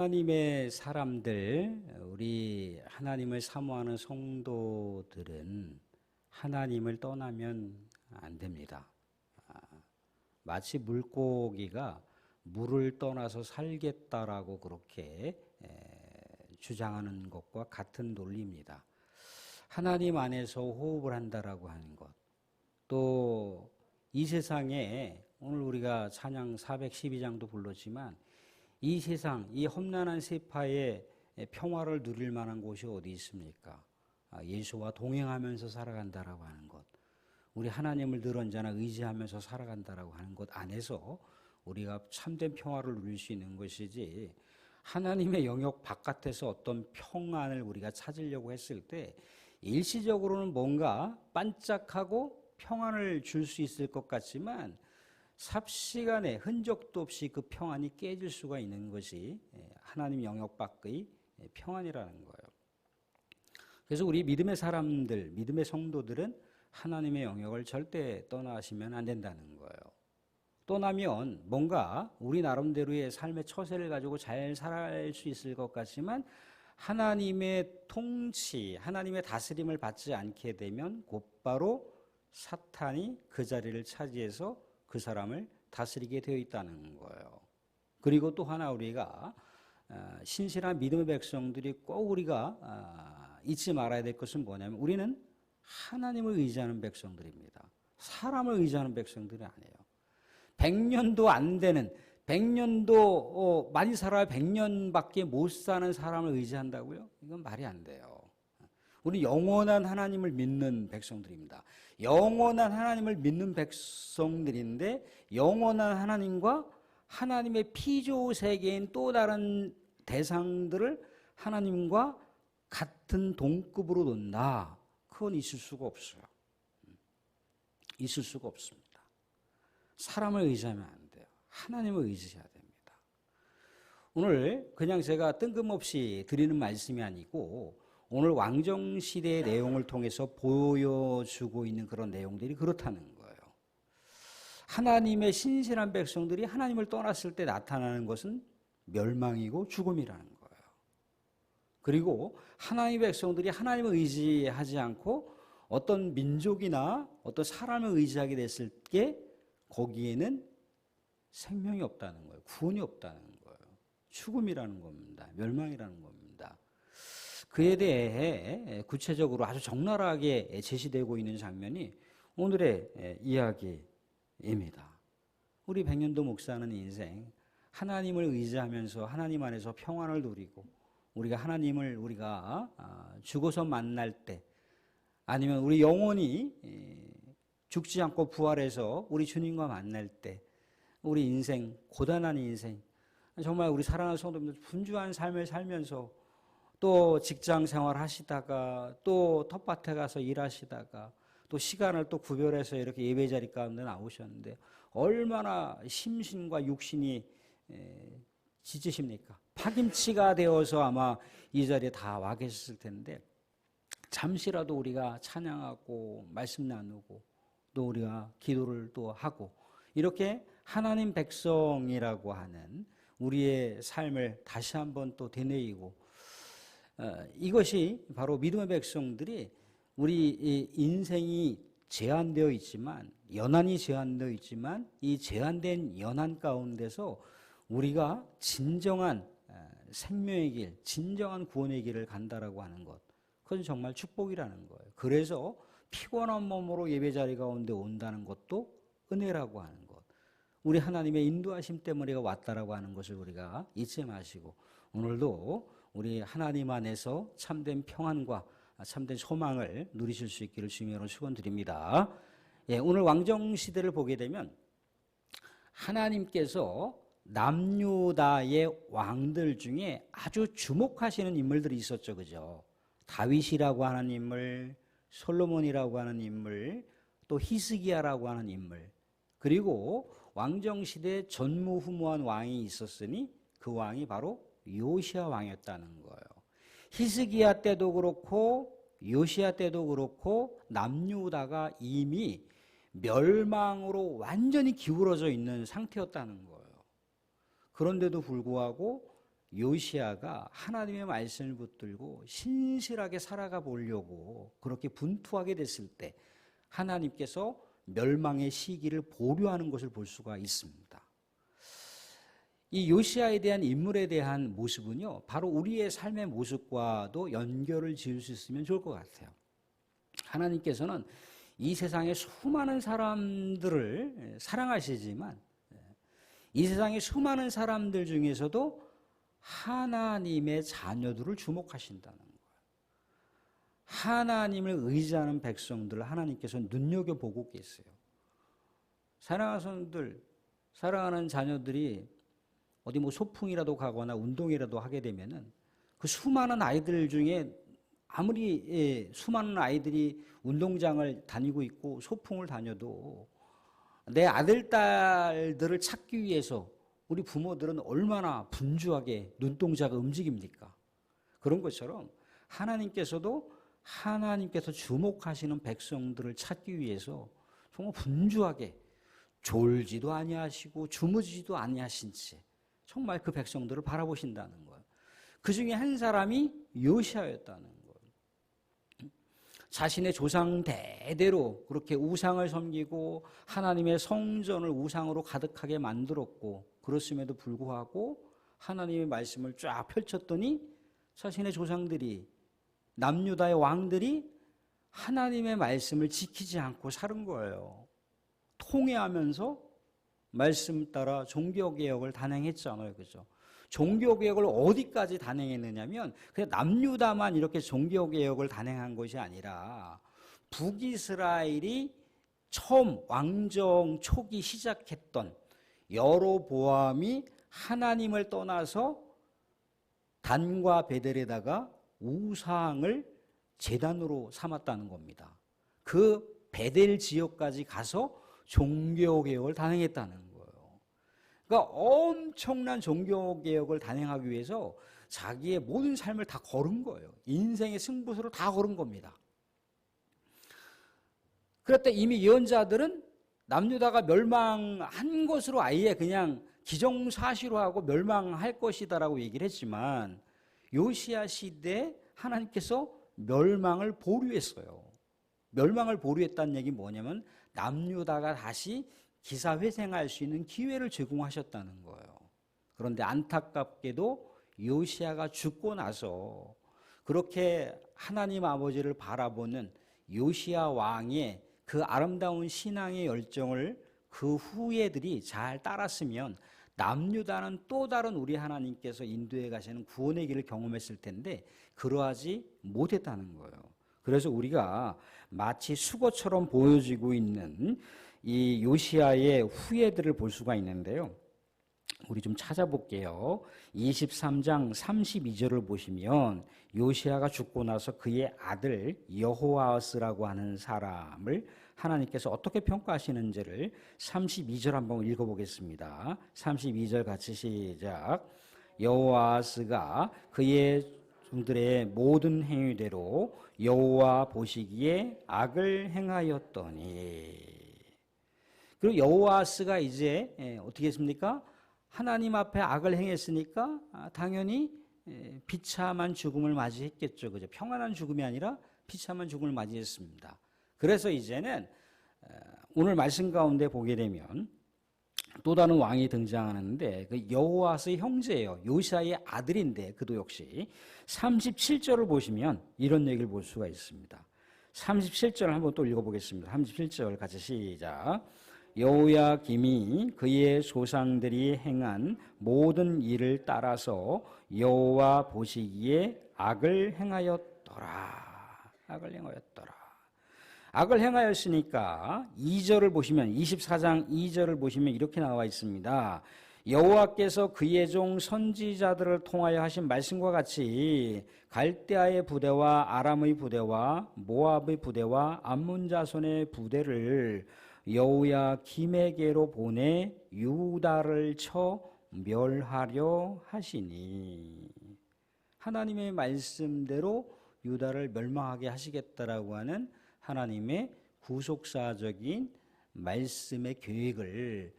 하나님의 사람들, 우리 하나님을 사모하는 성도들은 하나님을 떠나면 안 됩니다. 아, 마치 물고기가 물을 떠나서 살겠다라고 그렇게 에, 주장하는 것과 같은 논리입니다. 하나님 안에서 호흡을 한다라고 하는 것. 또 이 세상에 오늘 우리가 찬양 412장도 불렀지만 이 세상, 이 험난한 세파에 평화를 누릴 만한 곳이 어디 있습니까? 아, 예수와 동행하면서 살아간다라고 하는 것. 우리 하나님을 늘 언제나 의지하면서 살아간다라고 하는 것 안에서 우리가 참된 평화를 누릴 수 있는 것이지 하나님의 영역 바깥에서 어떤 평안을 우리가 찾으려고 했을 때 일시적으로는 뭔가 반짝하고 평안을 줄 수 있을 것 같지만 삽시간에 흔적도 없이 그 평안이 깨질 수가 있는 것이 하나님 영역 밖의 평안이라는 거예요. 그래서 우리 믿음의 사람들, 믿음의 성도들은 하나님의 영역을 절대 떠나시면 안 된다는 거예요. 떠나면 뭔가 우리 나름대로의 삶의 처세를 가지고 잘 살아갈 수 있을 것 같지만 하나님의 통치, 하나님의 다스림을 받지 않게 되면 곧바로 사탄이 그 자리를 차지해서 그 사람을 다스리게 되어 있다는 거예요. 그리고 또 하나 우리가 어, 신실한 믿음의 백성들이 꼭 우리가 어, 잊지 말아야 될 것은 뭐냐면 우리는 하나님을 의지하는 백성들입니다. 사람을 의지하는 백성들이 아니에요. 100년도 안 되는 100년도 어, 많이 살아야 100년밖에 못 사는 사람을 의지한다고요? 이건 말이 안 돼요. 우리 영원한 하나님을 믿는 백성들입니다. 영원한 하나님을 믿는 백성들인데 영원한 하나님과 하나님의 피조 세계인 또 다른 대상들을 하나님과 같은 동급으로 놓는다. 그건 있을 수가 없어요. 있을 수가 없습니다. 사람을 의지하면 안 돼요. 하나님을 의지해야 됩니다. 오늘 그냥 제가 뜬금없이 드리는 말씀이 아니고 오늘 왕정 시대의 내용을 통해서 보여주고 있는 그런 내용들이 그렇다는 거예요. 하나님의 신실한 백성들이 하나님을 떠났을 때 나타나는 것은 멸망이고 죽음이라는 거예요. 그리고 하나님의 백성들이 하나님을 의지하지 않고 어떤 민족이나 어떤 사람을 의지하게 됐을 때 거기에는 생명이 없다는 거예요. 구원이 없다는 거예요. 죽음이라는 겁니다. 멸망이라는 겁니다. 그에 대해 구체적으로 아주 적나라하게 제시되고 있는 장면이 오늘의 이야기입니다. 우리 백년도 목사는 인생 하나님을 의지하면서 하나님 안에서 평안을 누리고 우리가 하나님을 우리가 아, 죽어서 만날 때 아니면 우리 영혼이 죽지 않고 부활해서 우리 주님과 만날 때 우리 인생 고단한 인생 정말 우리 사랑하는 성도님들 분주한 삶을 살면서 또 직장 생활 하시다가 또 텃밭에 가서 일하시다가 또 시간을 또 구별해서 이렇게 예배 자리 가운데 나오셨는데 얼마나 심신과 육신이 지치십니까? 파김치가 되어서 아마 이 자리에 다 와 계셨을 텐데 잠시라도 우리가 찬양하고 말씀 나누고 또 우리가 기도를 또 하고 이렇게 하나님 백성이라고 하는 우리의 삶을 다시 한번 또 되뇌이고 어, 이것이 바로 믿음의 백성들이 우리 인생이 제한되어 있지만 연한이 제한되어 있지만 이 제한된 연한 가운데서 우리가 진정한 어, 생명의 길, 진정한 구원의 길을 간다라고 하는 것. 그건 정말 축복이라는 거예요. 그래서 피곤한 몸으로 예배 자리 가운데 온다는 것도 은혜라고 하는 것. 우리 하나님의 인도하심 때문에 왔다라고 하는 것을 우리가 잊지 마시고 오늘도 우리 하나님 안에서 참된 평안과 참된 소망을 누리실 수 있기를 주님으로 축원드립니다. 예, 오늘 왕정 시대를 보게 되면 하나님께서 남유다의 왕들 중에 아주 주목하시는 인물들이 있었죠, 그죠? 다윗이라고 하는 인물, 솔로몬이라고 하는 인물, 또 히스기야라고 하는 인물, 그리고 왕정 시대 전무후무한 왕이 있었으니 그 왕이 바로 요시아 왕이었다는 거예요. 히스기야 때도 그렇고 요시아 때도 그렇고 남유다가 이미 멸망으로 완전히 기울어져 있는 상태였다는 거예요. 그런데도 불구하고 요시아가 하나님의 말씀을 붙들고 신실하게 살아가 보려고 그렇게 분투하게 됐을 때 하나님께서 멸망의 시기를 보류하는 것을 볼 수가 있습니다. 이 요시아에 대한 인물에 대한 모습은요, 바로 우리의 삶의 모습과도 연결을 지을 수 있으면 좋을 것 같아요. 하나님께서는 이 세상의 수많은 사람들을 사랑하시지만 이 세상의 수많은 사람들 중에서도 하나님의 자녀들을 주목하신다는 거예요. 하나님을 의지하는 백성들을 하나님께서 눈여겨보고 계세요. 사랑하는 사람들, 사랑하는 자녀들이 어디 뭐 소풍이라도 가거나 운동이라도 하게 되면은 그 수많은 아이들 중에 아무리 예, 수많은 아이들이 운동장을 다니고 있고 소풍을 다녀도 내 아들, 딸들을 찾기 위해서 우리 부모들은 얼마나 분주하게 눈동자가 움직입니까? 그런 것처럼 하나님께서도 하나님께서 주목하시는 백성들을 찾기 위해서 정말 분주하게 졸지도 아니하시고 주무지도 아니하신 채 정말 그 백성들을 바라보신다는 거예요. 그 중에 한 사람이 요시아였다는 거예요. 자신의 조상 대대로 그렇게 우상을 섬기고 하나님의 성전을 우상으로 가득하게 만들었고 그렇음에도 불구하고 하나님의 말씀을 쫙 펼쳤더니 자신의 조상들이 남유다의 왕들이 하나님의 말씀을 지키지 않고 사는 거예요. 통회하면서 말씀 따라 종교개혁을 단행했잖아요. 그죠? 종교개혁을 어디까지 단행했느냐면 그냥 남유다만 이렇게 종교개혁을 단행한 것이 아니라 북이스라엘이 처음 왕정 초기 시작했던 여로보암이 하나님을 떠나서 단과 베델에다가 우상을 재단으로 삼았다는 겁니다. 그 베델 지역까지 가서 종교개혁을 단행했다는 거예요. 그러니까 엄청난 종교개혁을 단행하기 위해서 자기의 모든 삶을 다 걸은 거예요. 인생의 승부수를 다 걸은 겁니다. 그럴 이미 예언자들은 남유다가 멸망한 것으로 아예 그냥 기정사실화하고 멸망할 것이다라고 얘기를 했지만 요시아 시대에 하나님께서 멸망을 보류했어요. 멸망을 보류했다는 얘기 뭐냐면 남유다가 다시 기사 회생할 수 있는 기회를 제공하셨다는 거예요. 그런데 안타깝게도 요시아가 죽고 나서 그렇게 하나님 아버지를 바라보는 요시아 왕의 그 아름다운 신앙의 열정을 그 후예들이 잘 따랐으면 남유다는 또 다른 우리 하나님께서 인도해 가시는 구원의 길을 경험했을 텐데 그러하지 못했다는 거예요. 그래서 우리가 마치 수거처럼 보여지고 있는 이 요시아의 후예들을 볼 수가 있는데요. 우리 좀 찾아볼게요. 23장 32절을 보시면 요시아가 죽고 나서 그의 아들 여호아스라고 하는 사람을 하나님께서 어떻게 평가하시는지를 32절 한번 읽어보겠습니다. 32절 같이 시작. 여호아스가 그의 종들의 모든 행위대로 여호와 보시기에 악을 행하였더니 그리고 여호와스가 이제 예, 어떻게 했습니까? 하나님 앞에 악을 행했으니까 아, 당연히 예, 비참한 죽음을 맞이했겠죠. 그죠? 평안한 죽음이 아니라 비참한 죽음을 맞이했습니다. 그래서 이제는 오늘 말씀 가운데 보게 되면 또 다른 왕이 등장하는데 그 여호와스의 형제예요. 요시아의 아들인데 그도 역시 37절을 보시면 이런 얘기를 볼 수가 있습니다. 37절 한번 또 읽어보겠습니다. 37절 같이 시작. 여호야 김이 그의 조상들이 행한 모든 일을 따라서 여호와 보시기에 악을 행하였더라. 악을 행하였더라. 악을 행하였으니까 2절을 보시면 24장 2절을 보시면 이렇게 나와 있습니다. 여호와께서 그의 종 선지자들을 통하여 하신 말씀과 같이 갈대아의 부대와 아람의 부대와 모압의 부대와 암문 자손의 부대를 여호야 김에게로 보내 유다를 쳐 멸하려 하시니 하나님의 말씀대로 유다를 멸망하게 하시겠다라고 하는 하나님의 구속사적인 말씀의 계획을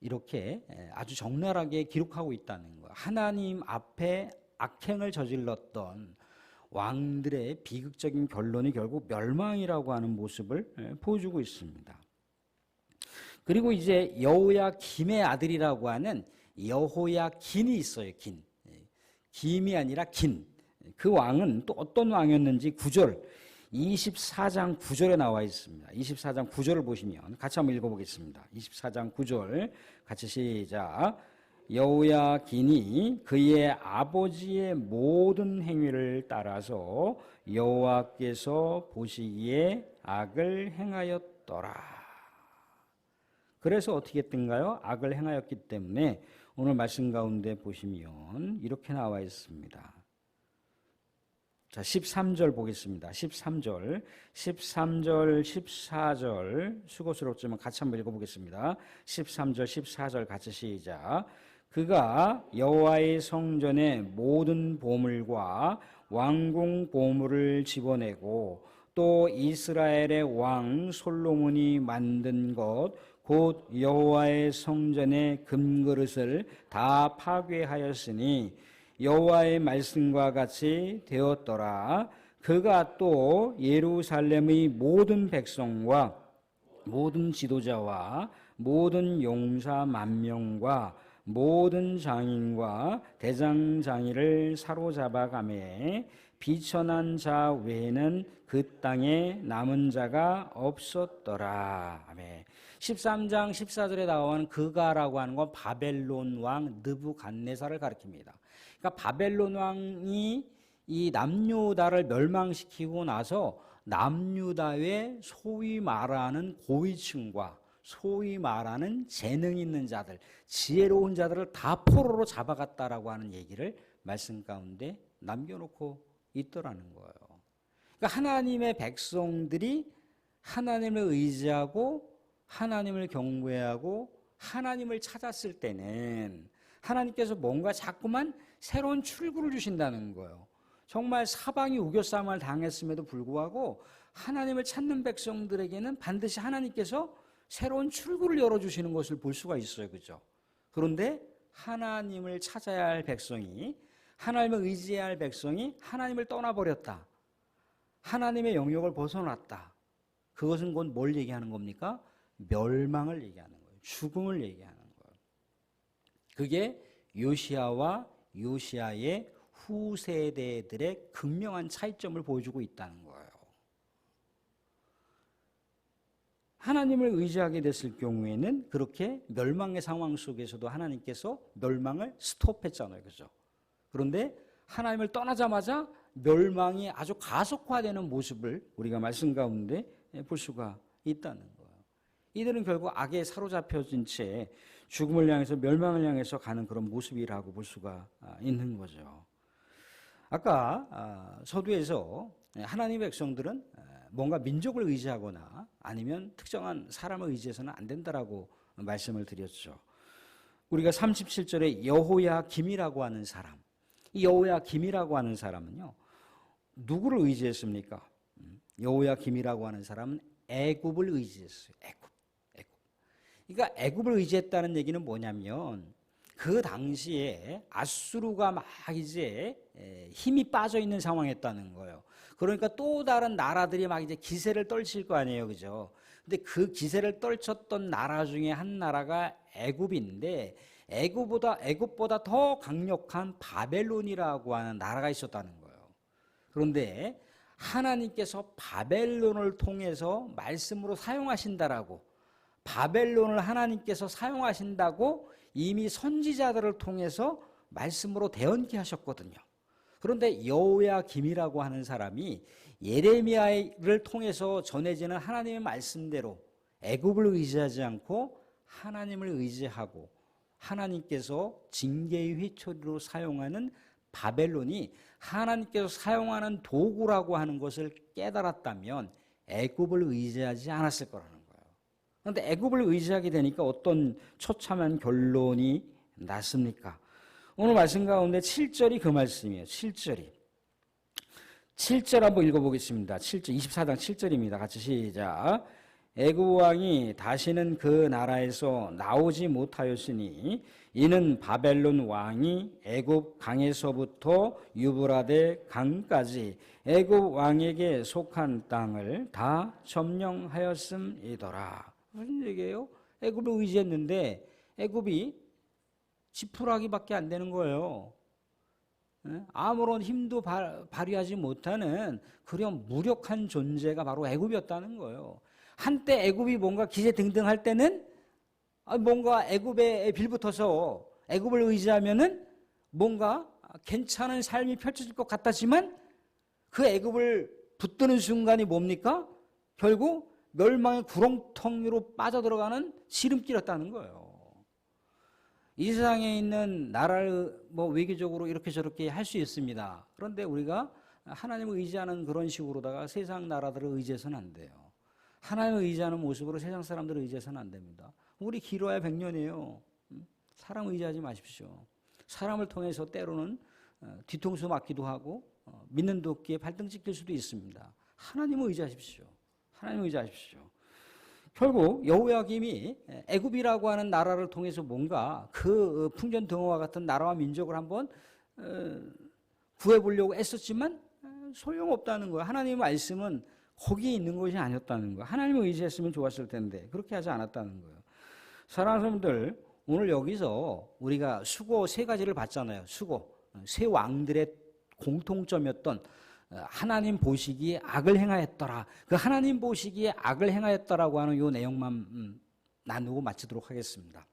이렇게 에, 아주 적나라하게 기록하고 있다는 거예요. 하나님 앞에 악행을 저질렀던 왕들의 비극적인 결론이 결국 멸망이라고 하는 모습을 에, 보여주고 있습니다. 그리고 이제 여호야 김의 아들이라고 하는 여호야 긴이 있어요. 긴. 예, 김이 아니라 긴. 그 왕은 또 어떤 왕이었는지 9절 24장 9절에 나와 있습니다. 24장 9절을 보시면 같이 한번 읽어보겠습니다. 24장 9절 같이 시작. 여호야 긴이 그의 아버지의 모든 행위를 따라서 여호와께서 보시기에 악을 행하였더라. 그래서 어떻게 했던가요? 악을 행하였기 때문에 오늘 말씀 가운데 보시면 이렇게 나와 있습니다. 자, 13절 보겠습니다. 13절, 13절, 14절 수고스럽지만 같이 한번 읽어보겠습니다. 13절, 14절 같이 시작. 그가 여호와의 성전의 모든 보물과 왕궁 보물을 집어내고 또 이스라엘의 왕 솔로몬이 만든 것 곧 여호와의 성전의 금그릇을 다 파괴하였으니 여호와의 말씀과 같이 되었더라. 그가 또 예루살렘의 모든 백성과 모든 지도자와 모든 용사 만 명과 모든 장인과 대장장이를 사로잡아 가매 비천한 자 외에는 그 땅에 남은 자가 없었더라. 아멘. 13장 14절에 나오는 그가라고 하는 건 바벨론 왕 느부갓네살을 가리킵니다. 그러니까 바벨론 왕이 이 남유다를 멸망시키고 나서 남유다의 소위 말하는 고위층과 소위 말하는 재능 있는 자들, 지혜로운 자들을 다 포로로 잡아갔다라고 하는 얘기를 말씀 가운데 남겨놓고 있더라는 거예요. 그러니까 하나님의 백성들이 하나님을 의지하고 하나님을 경외하고 하나님을 찾았을 때는 하나님께서 뭔가 자꾸만 새로운 출구를 주신다는 거예요. 정말 사방이 우겨싸움을 당했음에도 불구하고 하나님을 찾는 백성들에게는 반드시 하나님께서 새로운 출구를 열어주시는 것을 볼 수가 있어요. 그죠? 그런데 하나님을 찾아야 할 백성이, 하나님을 의지해야 할 백성이 하나님을 떠나버렸다. 하나님의 영역을 벗어났다. 그것은 곧 뭘 얘기하는 겁니까? 멸망을 얘기하는 거예요. 죽음을 얘기하는 거예요. 그게 요시아와 요시아의 후세대들의 극명한 차이점을 보여주고 있다는 거예요. 하나님을 의지하게 됐을 경우에는 그렇게 멸망의 상황 속에서도 하나님께서 멸망을 스톱했잖아요. 그죠? 그런데 하나님을 떠나자마자 멸망이 아주 가속화되는 모습을 우리가 말씀 가운데 볼 수가 있다는. 이들은 결국 악에 사로잡혀진 채 죽음을 향해서 멸망을 향해서 가는 그런 모습이라고 볼 수가 있는 거죠. 아까 아, 서두에서 하나님의 백성들은 뭔가 민족을 의지하거나 아니면 특정한 사람을 의지해서는 안 된다라고 말씀을 드렸죠. 우리가 37절에 여호야 김이라고 하는 사람, 이 여호야 김이라고 하는 사람은요, 누구를 의지했습니까? 음, 여호야 김이라고 하는 사람은 애굽을 의지했어요. 애굽. 그러니까 애굽을 의지했다는 얘기는 뭐냐면 그 당시에 아수르가 막 이제 힘이 빠져 있는 상황이었다는 거예요. 그러니까 또 다른 나라들이 막 이제 기세를 떨칠 거 아니에요, 그죠? 근데 그 기세를 떨쳤던 나라 중에 한 나라가 애굽인데 애굽보다 애굽보다 더 강력한 바벨론이라고 하는 나라가 있었다는 거예요. 그런데 하나님께서 바벨론을 통해서 말씀으로 사용하신다라고 바벨론을 하나님께서 사용하신다고 이미 선지자들을 통해서 말씀으로 대언케 하셨거든요. 그런데 여호야 김이라고 하는 사람이 예레미야를 통해서 전해지는 하나님의 말씀대로 애굽을 의지하지 않고 하나님을 의지하고 하나님께서 징계의 휘초리로 사용하는 바벨론이 하나님께서 사용하는 도구라고 하는 것을 깨달았다면 애굽을 의지하지 않았을 거라는. 그런데 애굽을 의지하게 되니까 어떤 처참한 결론이 났습니까? 오늘 말씀 가운데 7절이 그 말씀이에요. 7절이. 7절 한번 읽어보겠습니다. 7절, 24장 7절입니다. 같이 시작. 애굽 왕이 다시는 그 나라에서 나오지 못하였으니 이는 바벨론 왕이 애굽 강에서부터 유브라데 강까지 애굽 왕에게 속한 땅을 다 점령하였음이더라. 무슨 얘기예요? 애굽을 의지했는데 애굽이 지푸라기밖에 안 되는 거예요. 예? 아무런 힘도 발, 발휘하지 못하는 그런 무력한 존재가 바로 애굽이었다는 거예요. 한때 애굽이 뭔가 기세 등등할 때는 아, 뭔가 애굽에 빌붙어서 애굽을 의지하면은 뭔가 괜찮은 삶이 펼쳐질 것 같았지만 그 애굽을 붙드는 순간이 뭡니까? 결국 멸망의 구렁텅이로 빠져들어가는 지름길이었다는 거예요. 이 세상에 있는 나라를 뭐 외교적으로 이렇게 저렇게 할 수 있습니다. 그런데 우리가 하나님을 의지하는 그런 식으로다가 세상 나라들을 의지해서는 안 돼요. 하나님을 의지하는 모습으로 세상 사람들을 의지해서는 안 됩니다. 우리 길어야 100년이에요. 사람 의지하지 마십시오. 사람을 통해서 때로는 어, 뒤통수 맞기도 하고 어, 믿는 도끼에 발등 찍힐 수도 있습니다. 하나님을 의지하십시오. 하나님을 의지하십시오. 결국 여호야김이 애굽이라고 하는 나라를 통해서 뭔가 그 풍전등화와 같은 나라와 민족을 한번 어, 구해보려고 애썼지만 소용없다는 거예요. 하나님의 말씀은 거기에 있는 것이 아니었다는 거예요. 하나님을 의지했으면 좋았을 텐데 그렇게 하지 않았다는 거예요. 사랑하는 사람들 오늘 여기서 우리가 수고 세 가지를 봤잖아요. 수고 세 왕들의 공통점이었던 어, 하나님 보시기에 악을 행하였더라. 그 하나님 보시기에 악을 행하였더라고 하는 요 내용만 음, 나누고 마치도록 하겠습니다.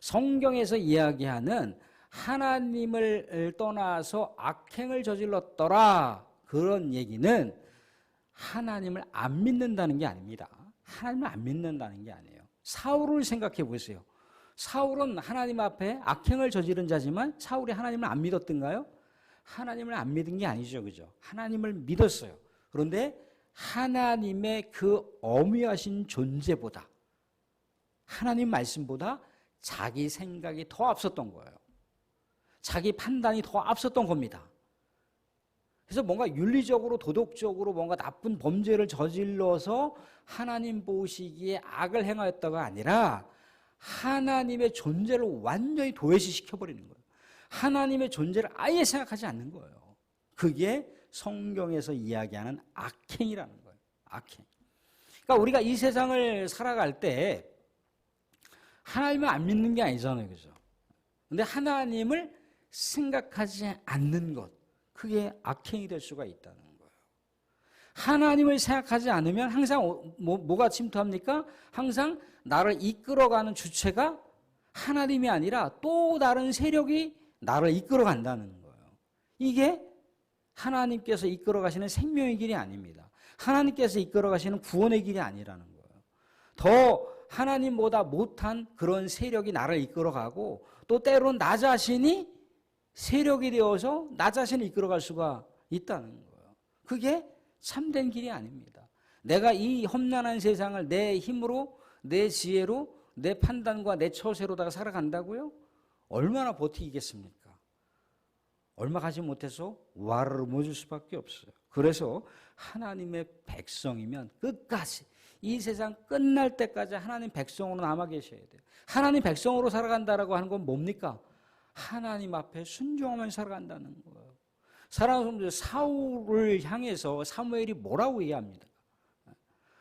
성경에서 이야기하는 하나님을 떠나서 악행을 저질렀더라. 그런 얘기는 하나님을 안 믿는다는 게 아닙니다. 하나님을 안 믿는다는 게 아니에요. 사울을 생각해 보세요. 사울은 하나님 앞에 악행을 저지른 자지만 사울이 하나님을 안 믿었던가요? 하나님을 안 믿은 게 아니죠. 그죠? 하나님을 믿었어요. 그런데 하나님의 그 어미하신 존재보다 하나님 말씀보다 자기 생각이 더 앞섰던 거예요. 자기 판단이 더 앞섰던 겁니다. 그래서 뭔가 윤리적으로 도덕적으로 뭔가 나쁜 범죄를 저질러서 하나님 보시기에 악을 행하였다가 아니라 하나님의 존재를 완전히 도외시 시켜버리는 거예요. 하나님의 존재를 아예 생각하지 않는 거예요. 그게 성경에서 이야기하는 악행이라는 거예요. 악행. 그러니까 우리가 이 세상을 살아갈 때 하나님을 안 믿는 게 아니잖아요. 그죠? 근데 하나님을 생각하지 않는 것. 그게 악행이 될 수가 있다는 거예요. 하나님을 생각하지 않으면 항상 뭐, 뭐가 침투합니까? 항상 나를 이끌어가는 주체가 하나님이 아니라 또 다른 세력이 나를 이끌어 간다는 거예요. 이게 하나님께서 이끌어 가시는 생명의 길이 아닙니다. 하나님께서 이끌어 가시는 구원의 길이 아니라는 거예요. 더 하나님보다 못한 그런 세력이 나를 이끌어 가고 또 때로는 나 자신이 세력이 되어서 나 자신을 이끌어 갈 수가 있다는 거예요. 그게 참된 길이 아닙니다. 내가 이 험난한 세상을 내 힘으로, 내 지혜로, 내 판단과 내 처세로다가 살아간다고요? 얼마나 버티겠습니까? 얼마 가지 못해서 와르르 모질 수밖에 없어요. 그래서 하나님의 백성이면 끝까지 이 세상 끝날 때까지 하나님 백성으로 남아 계셔야 돼요. 하나님 백성으로 살아간다라고 하는 건 뭡니까? 하나님 앞에 순종하면 살아간다는 거예요. 사랑하는 사울을 향해서 사무엘이 뭐라고 얘기합니다.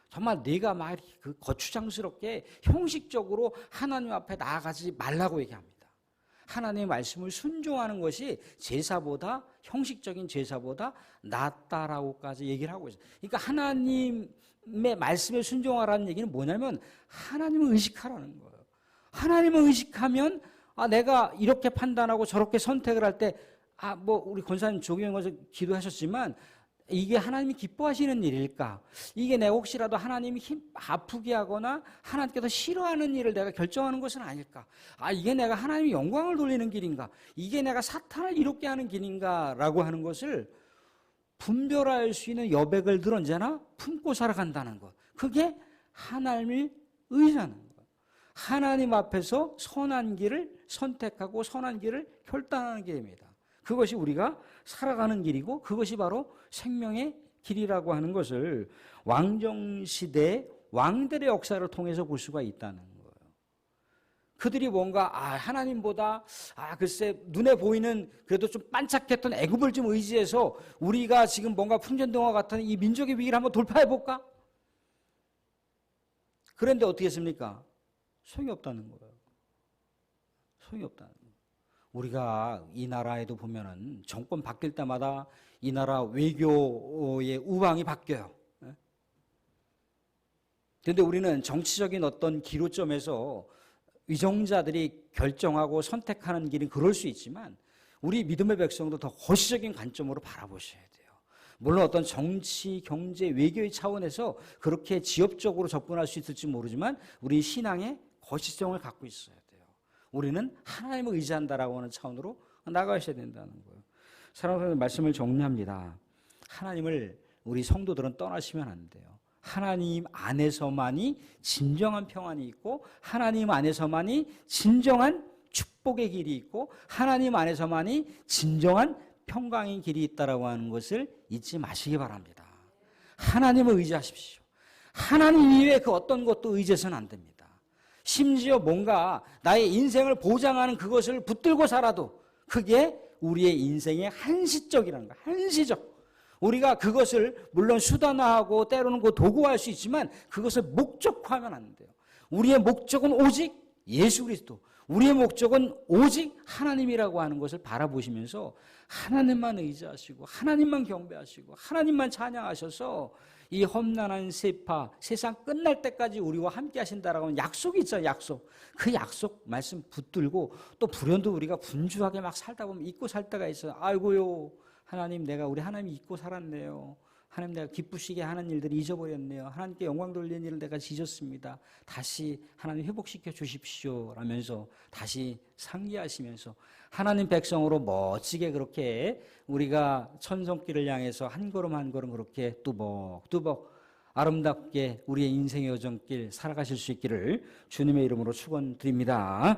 정말 네가 말이 그 거추장스럽게 형식적으로 하나님 앞에 나아가지 말라고 얘기합니다. 하나님의 말씀을 순종하는 것이 제사보다 형식적인 제사보다 낫다라고까지 얘기를 하고 있어요. 그러니까 하나님의 말씀에 순종하라는 얘기는 뭐냐면 하나님을 의식하라는 거예요. 하나님을 의식하면 아 내가 이렇게 판단하고 저렇게 선택을 할 때 아 뭐 우리 권사님 조경에서 기도하셨지만 이게 하나님이 기뻐하시는 일일까? 이게 내가 혹시라도 하나님이 힘 아프게 하거나 하나님께서 싫어하는 일을 내가 결정하는 것은 아닐까? 아, 이게 내가 하나님의 영광을 돌리는 길인가? 이게 내가 사탄을 이롭게 하는 길인가? 라고 하는 것을 분별할 수 있는 여백을 늘 언제나 품고 살아간다는 것. 그게 하나님을 의지하는 것. 하나님 앞에서 선한 길을 선택하고 선한 길을 결단하는 길입니다. 그것이 우리가 살아가는 길이고 그것이 바로 생명의 길이라고 하는 것을 왕정시대 왕들의 역사를 통해서 볼 수가 있다는 거예요. 그들이 뭔가 아 하나님보다 아 글쎄 눈에 보이는 그래도 좀 반짝했던 애굽을 좀 의지해서 우리가 지금 뭔가 풍전등화 같은 이 민족의 위기를 한번 돌파해 볼까? 그런데 어떻게 했습니까? 소용이 없다는 거예요. 소용이 없다는 거예요. 우리가 이 나라에도 보면은 정권 바뀔 때마다 이 나라 외교의 우방이 바뀌어요. 그런데 우리는 정치적인 어떤 기로점에서 위정자들이 결정하고 선택하는 길이 그럴 수 있지만 우리 믿음의 백성도 더 거시적인 관점으로 바라보셔야 돼요. 물론 어떤 정치, 경제, 외교의 차원에서 그렇게 지엽적으로 접근할 수 있을지 모르지만 우리 신앙의 거시성을 갖고 있어야 돼요. 우리는 하나님을 의지한다라고 하는 차원으로 나가셔야 된다는 거예요. 사랑하는 말씀을 정리합니다. 하나님을 우리 성도들은 떠나시면 안 돼요. 하나님 안에서만이 진정한 평안이 있고 하나님 안에서만이 진정한 축복의 길이 있고 하나님 안에서만이 진정한 평강의 길이 있다라고 하는 것을 잊지 마시기 바랍니다. 하나님을 의지하십시오. 하나님 이외에 그 어떤 것도 의지해서는 안 됩니다. 심지어 뭔가 나의 인생을 보장하는 그것을 붙들고 살아도 그게 우리의 인생의 한시적이라는 거야. 한시적. 우리가 그것을 물론 수단화하고 때로는 그 도구화할 수 있지만 그것을 목적화하면 안 돼요. 우리의 목적은 오직 예수 그리스도. 우리의 목적은 오직 하나님이라고 하는 것을 바라보시면서 하나님만 의지하시고 하나님만 경배하시고 하나님만 찬양하셔서 이 험난한 세파 세상 끝날 때까지 우리와 함께 하신다라고 하는 약속이 있잖아요 약속. 그 약속 말씀 붙들고 또 불현도 우리가 분주하게 막 살다 보면 잊고 살 때가 있어요. 아이고요. 하나님 내가 우리 하나님 잊고 살았네요. 하나님 내가 기쁘시게 하는 일들을 잊어버렸네요. 하나님께 영광 돌리는 일을 내가 잊었습니다. 다시 하나님 회복시켜 주십시오. 라면서 다시 상기하시면서 하나님 백성으로 멋지게 그렇게 우리가 천성길을 향해서 한 걸음 한 걸음 그렇게 뚜벅뚜벅 아름답게 우리의 인생의 여정길 살아가실 수 있기를 주님의 이름으로 축원드립니다.